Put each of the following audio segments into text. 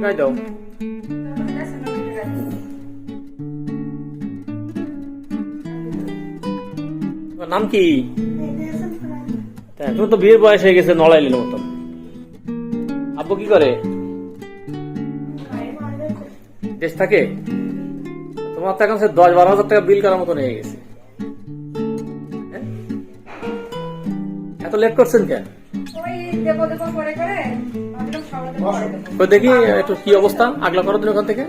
গাই দাও তোমার নাম কি তোমার তো বিয়ের বয়স হয়ে গেছে নড়াইলের মতো আব্বু কি করে দেশ থাকে তোমার তো এখন সে দশ বারো হাজার টাকা বিল করার মতন হয়ে গেছে হ্যাঁ? এত লেট করছেন কেন ওই দেবো দেবো করে করে তো দেখি, একটু কি অবস্থা? আগলা করো তুমি ওখান থেকে।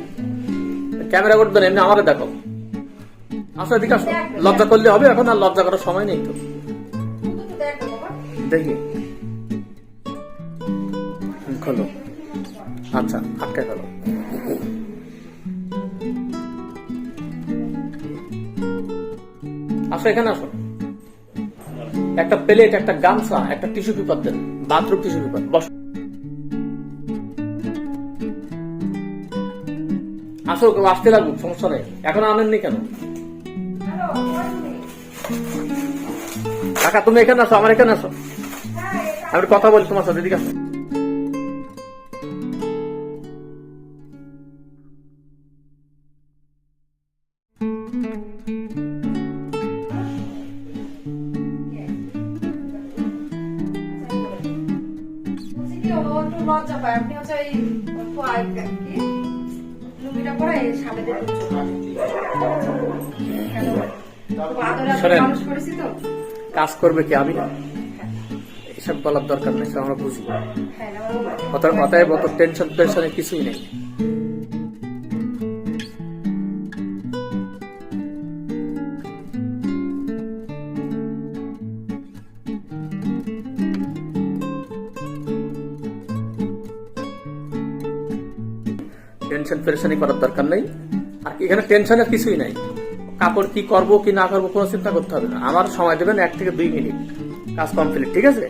ক্যামেরা করে দেন এমনি আমাকে দেখো। আসো এদিকে আসো। লজ্জা করলে হবে এখন, আর লজ্জা করার সময় নেই তো। দেখো। খোলো। আচ্ছা আটকে ফেলো। আসো, এখানে আসো। একটা প্লেট, একটা গামছা, একটা টিস্যু পেপার দেন। Bathroom tissue paper. বস। আসো আসতে লাগুক সমস্যা নেই। এখন আনেননি কেন? কাকা, তুমি এখানে আসো আমার এখানে আসো আমি কথা বলি তোমার সাথে একটু লজ্জা পায়। আপনি হচ্ছে এই এই। মানুষ করেছি তো। কাজ করবে কি আমি? এসব বলার দরকার নেই আমরা বুঝি হ্যাঁ, অতএব অত টেনশন টেনশনের কিছুই নেই। টেনশন পেরেশানি করার দরকার নেই। আর এখানে টেনশনের কিছুই নাই। কাপড় কি করব, কি না করব, কোনো চিন্তা করতে হবে না। আমার সময় দেবেন এক থেকে দুই মিনিট। কাজ কমপ্লিট, ঠিক আছে?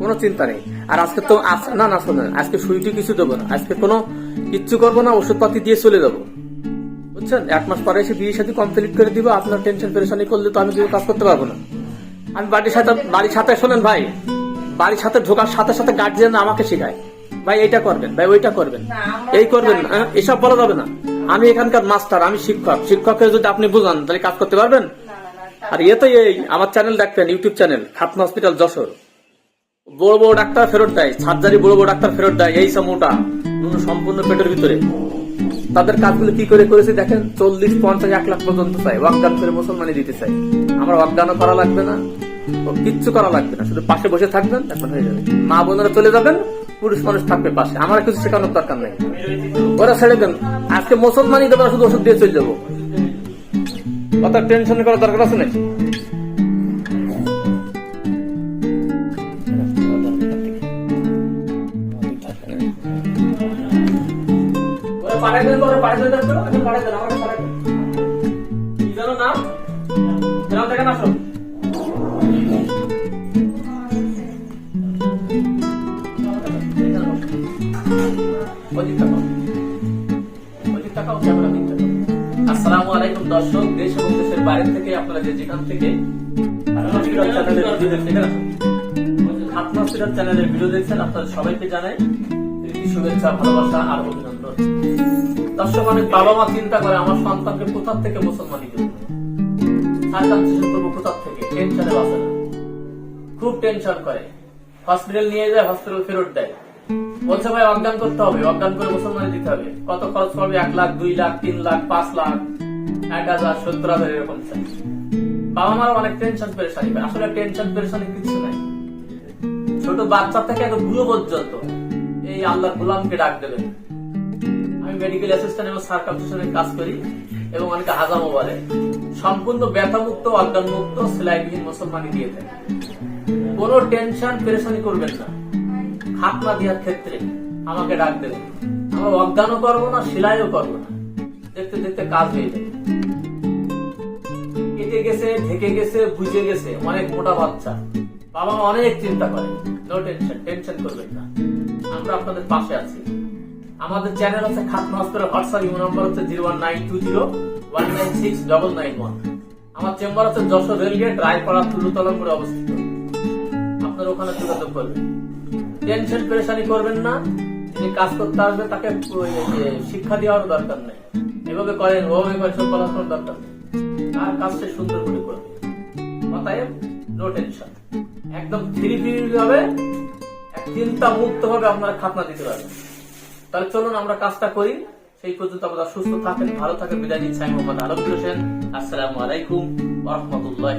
কোনো চিন্তা নেই। আর আজকে তো না না শোনেন আজকে সুইটি কিছু দেবো না। আজকে কোনো কিচ্ছু করব না, ওষুধপাতি দিয়ে চলে যাব। বুঝছেন? এক মাস পরে এসে বিয়ে সাথে কমপ্লিট করে দিব। আপনার টেনশন পেরেশানি করলে তো আমি কিছু কাজ করতে পারব না। আমি বাড়ির সাথে বাড়ির সাথে, শোনেন ভাই, বাড়ির সাথে ঢোকার সাথে সাথে গার্জিয়ান আমাকে শেখায়। ভাই এইটা করবেন ভাই ওইটা করবেন। এই করবেন না। হ্যাঁ? এসব বলা যাবে না। আমি এখানকার মাস্টার আমি শিক্ষক। শিক্ষককে যদি আপনি বুঝান তাহলে কাজ করতে পারবেন? আর ইয়ে তো এই আমার চ্যানেল দেখবেন ইউটিউব চ্যানেল খাতনা হসপিটাল যশোর। বড় বড় ডাক্তার ফেরত দেয় সার্জারি বড় বড় ডাক্তার ফেরত দেয় এই সমটা সম্পূর্ণ পেটের ভিতরে। তাদের কাজগুলো কি করে করেছে দেখেন? চল্লিশ পঞ্চাশ এক লাখ পর্যন্ত চাই। অজ্ঞান করে মুসলমানি দিতে চাই। আমার অজ্ঞানও করা লাগবে না কিচ্ছু করা লাগবে না। শুধু পাশে বসে থাকবেন এখন হয়ে যাবে। মা বোনেরা চলে যাবেন পুরুষ মানুষ থাকবে পাশে। আমার কিছু শেখানোর দরকার নেই। ওরা ছেড়ে দেন। আজকে মুসলমানি দেবো শুধু ওষুধ দিয়ে চলে যাব। অত টেনশন করার দরকার আছে নাকি? পাঠাই দেন পাঠাই দেন এখন দেন আমাকে পাঠাই দেন। কি জানো নাম? অজিত ক্যামেরা দিন আসসালামু আলাইকুম দর্শক দেশ এবং দেশের বাইরে থেকে আপনারা যে যেখান থেকে হসপিটাল চ্যানেলের ভিডিও দেখছেন। খাতনা হসপিটাল চ্যানেলের ভিডিও দেখছেন আপনাদের সবাইকে জানাই প্রীতি শুভেচ্ছা ভালোবাসা আর অভিনন্দন। দর্শক অনেক বাবা মা চিন্তা করে আমার সন্তানকে কোথা থেকে মুসলমানি দেবো সার্কামসিশন করব কোথা থেকে? টেনশনে বাঁচে না। খুব টেনশন করে। হসপিটাল নিয়ে যায় হসপিটাল ফেরত দেয়। বলছে ভাই, অজ্ঞান করতে হবে, অজ্ঞান করে মুসলমানি দিতে হবে। কত খরচ পড়বে এক লাখ, দুই লাখ, তিন লাখ, পাঁচ লাখ, এক হাজার, সত্তর হাজার, এরকম বাবা মার অনেক টেনশন পেরেশানি। আসলে টেনশন পেরেশানি কিছু নাই। ছোট বাচ্চা থেকে এত বুড়ো পর্যন্ত এই আল্লাহ গোলামকে ডাক দেবেন আমি মেডিকেল অ্যাসিস্ট্যান্ট এবং সার্কামসিশনের কাজ করি এবং অনেকে হাজামো বলে। সম্পূর্ণ ব্যথামুক্ত, অজ্ঞানমুক্ত, সেলাইবিহীন মুসলমানি দিয়ে থাকে কোনো টেনশন পেরেশানি করবেন না। খাতনা দেওয়ার ক্ষেত্রে আমাকে ডাক দেবে। আমরা অজ্ঞানও করব না সেলাইও করব না। দেখতে দেখতে কাজ হয়ে যাবে। কেটে গেছে, ঢেকে গেছে, বুঝে গেছে, অনেক মোটা বাচ্চা। বাবা অনেক চিন্তা করে। নো টেনশন টেনশন করবেন না। আমরা আপনাদের পাশে আছি। আমাদের চ্যানেল আছে খাতনা হসপিটাল হোয়াটসঅ্যাপ ইমো নাম্বার হচ্ছে zero one nine two zero one nine six double nine one আমার চেম্বার হচ্ছে যশোর রেলগেট, রায়পাড়া, তুলুতলা করে অবস্থিত। আপনার ওখানে যোগাযোগ করবেন। টেনশন পেরেশানি করবেন না। যে কাজ করতে আসবে, তাকে শিক্ষা দেওয়ার দরকার নেই। এভাবে করেন, ওভাবে করেন, সব বলার কোনো দরকার নেই। আর কাজটা সুন্দর করে করবে। অতএব নো টেনশন একদম ফ্রি ফ্রি এক চিন্তা মুক্ত ভাবে আপনারা খাতনা দিতে পারবেন। তাহলে চলুন, আমরা কাজটা করি। সেই পর্যন্ত আপনারা সুস্থ থাকেন, ভালো থাকেন। বিদায় নিচ্ছি আমি মোহাম্মদ আলম হোসেন। আসসালামু আলাইকুম ওরহমতুল্লাহ